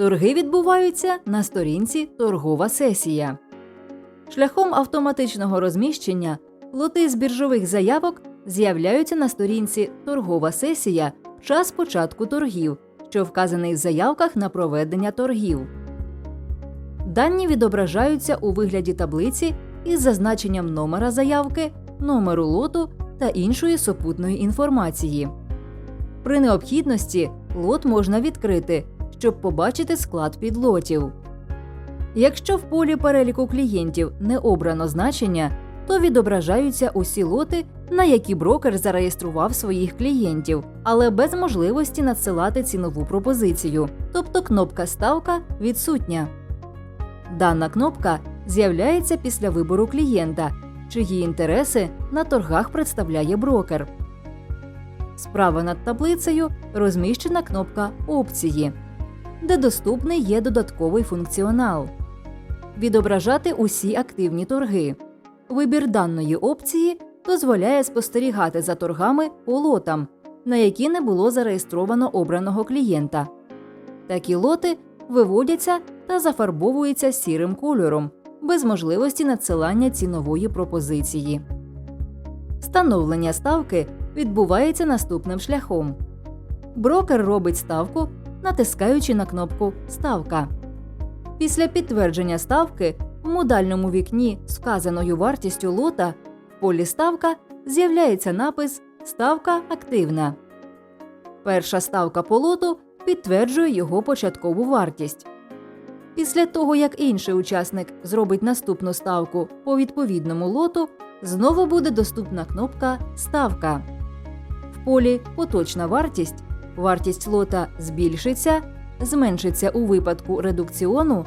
Торги відбуваються на сторінці Торгова сесія. Шляхом автоматичного розміщення лоти з біржових заявок з'являються на сторінці Торгова сесія в час початку торгів, що вказаний в заявках на проведення торгів. Дані відображаються у вигляді таблиці із зазначенням номера заявки, номеру лоту та іншої супутної інформації. При необхідності лот можна відкрити, щоб побачити склад підлотів. Якщо в полі переліку клієнтів не обрано значення, то відображаються усі лоти, на які брокер зареєстрував своїх клієнтів, але без можливості надсилати цінову пропозицію, тобто кнопка Ставка відсутня. Дана кнопка з'являється після вибору клієнта, чиї інтереси на торгах представляє брокер. Справа над таблицею розміщена кнопка Опції, де доступний є додатковий функціонал. Відображати усі активні торги. Вибір даної опції дозволяє спостерігати за торгами по лотам, на які не було зареєстровано обраного клієнта. Такі лоти виводяться та зафарбовуються сірим кольором, без можливості надсилання цінової пропозиції. Встановлення ставки відбувається наступним шляхом. Брокер робить ставку, натискаючи на кнопку Ставка. Після підтвердження ставки в модальному вікні з вказаною вартістю лота в полі ставка з'являється напис Ставка активна. Перша ставка по лоту підтверджує його початкову вартість. Після того, як інший учасник зробить наступну ставку по відповідному лоту, знову буде доступна кнопка Ставка. В полі Поточна вартість вартість лота збільшиться, зменшиться у випадку редукціону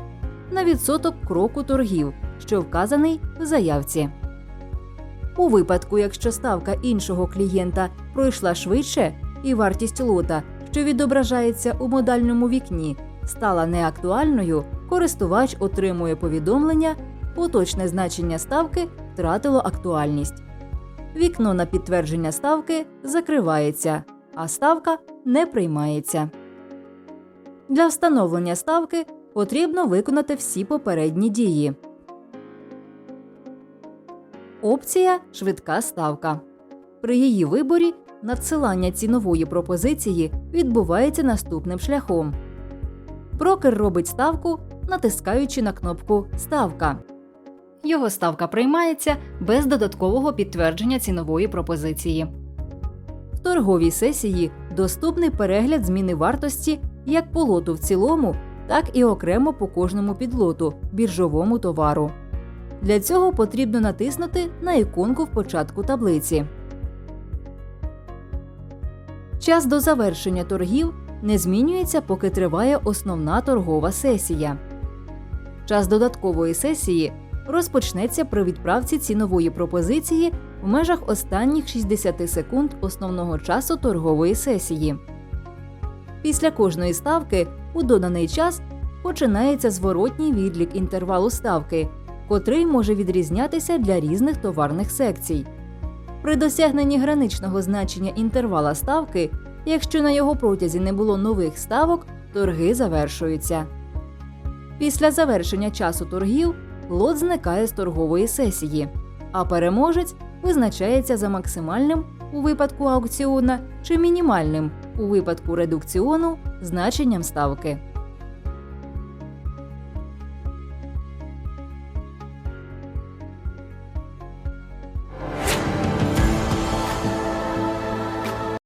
на відсоток кроку торгів, що вказаний в заявці. У випадку, якщо ставка іншого клієнта пройшла швидше і вартість лота, що відображається у модальному вікні, стала неактуальною, користувач отримує повідомлення, поточне значення ставки втратило актуальність. Вікно на підтвердження ставки закривається, а ставка не приймається. Для встановлення ставки потрібно виконати всі попередні дії. Опція Швидка ставка. При її виборі надсилання цінової пропозиції відбувається наступним шляхом. Брокер робить ставку, натискаючи на кнопку Ставка. Його ставка приймається без додаткового підтвердження цінової пропозиції. Торговій сесії доступний перегляд зміни вартості як по лоту в цілому, так і окремо по кожному підлоту біржовому товару. Для цього потрібно натиснути на іконку в початку таблиці. Час до завершення торгів не змінюється, поки триває основна торгова сесія. Час додаткової сесії розпочнеться при відправці цінової пропозиції в межах останніх 60 секунд основного часу торгової сесії. Після кожної ставки у доданий час починається зворотній відлік інтервалу ставки, котрий може відрізнятися для різних товарних секцій. При досягненні граничного значення інтервала ставки, якщо на його протязі не було нових ставок, торги завершуються. Після завершення часу торгів лот зникає з торгової сесії, а переможець визначається за максимальним у випадку аукціона чи мінімальним у випадку редукціону значенням ставки.